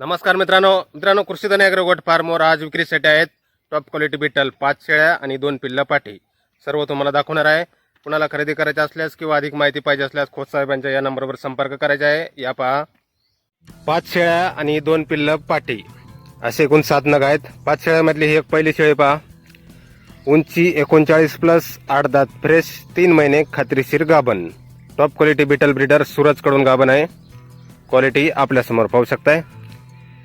नमस्कार मित्रांनो. मित्रांनो कृषीधन ॲग्रोगोट फार्मवर आज विक्रीसाठी आहेत. टॉप क्वालिटी बिटल पाच शेळ्या आणि दोन पिल्लं पाठी. सर्व तुम्हाला दाखवणार आहे. कुणाला खरेदी करायची असल्यास किंवा अधिक माहिती पाहिजे असल्यास खोत साहेबांच्या या नंबरवर संपर्क करायचा आहे. या पहा. पाच शेळ्या आणि दोन पिल्लं पाठी. असे एकूण सात नग आहेत. पाच शेळ्यामधली ही एक पहिली शेळी पहा. उंची एकोणचाळीस प्लस आठ दात फ्रेश तीन महिने खात्रीशीर गाभण. टॉप क्वालिटी बिटल ब्रिडर सूरजकडून गाभण आहे. क्वालिटी आपल्यासमोर पाहू शकताय.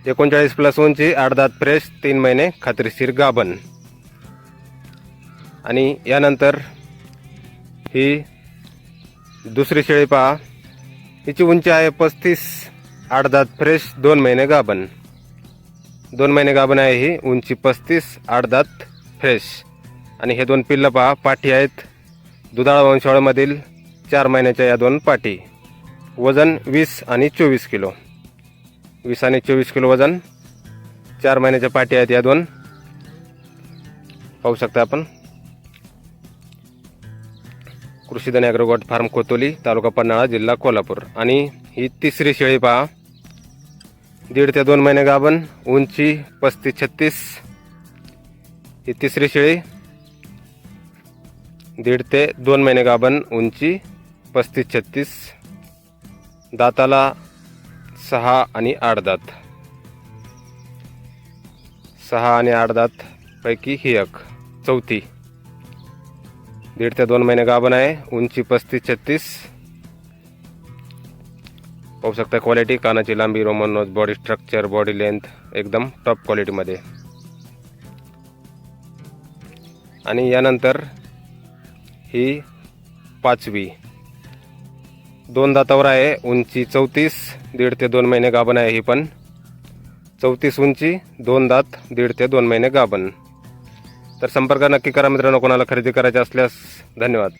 एकोणचाळीस प्लस उंची आठ दात फ्रेश तीन महिने खात्रीशीर गाभण. आणि यानंतर ही दुसरी शेळी पहा. हिची उंची आहे पस्तीस आठ दात फ्रेश दोन महिने गाभण. दोन महिने गाभण आहे ही उंची पस्तीस आठ दात फ्रेश आणि हे दोन पिल्लं पहा पाठी आहेत. दुधाळ वंशावळमधील चार महिन्याच्या या दोन पाठी. वजन वीस आणि चोवीस किलो. वीस आणि चोवीस किलो वजन. चार महिन्याच्या पाठी आहेत या दोन. पाहू शकता आपण. कृषीधन ॲग्रोगोट फार्म कोतोली तालुका पन्हाळा जिल्हा कोल्हापूर. आणि ही तिसरी शेळी पहा. दीड ते दोन महिने गाभण उंची पस्तीस छत्तीस. ही तिसरी शेळी. दीड ते दोन महिने गाभण उंची पस्तीस छत्तीस. दाताला सहा आणि आठ दात. सहा आणि आठ दात पैकी ही एक चौथी. दीड ते दोन महिने गाभण आहे उंची पस्तीस छत्तीस. पाहू शकता क्वालिटी कानाची लांबी Roman nose body structure body length एकदम टॉप क्वालिटीमध्ये आणि यानंतर ही पाचवी. दोन दातावर आहे उंची चौतीस दीड ते दोन महिने गाभण आहे ही पण. चौतीस उंची दोन दात दीड ते दोन महिने गाभण. तर संपर्क नक्की करा मित्रांनो कोणाला खरेदी करायचे असल्यास धन्यवाद.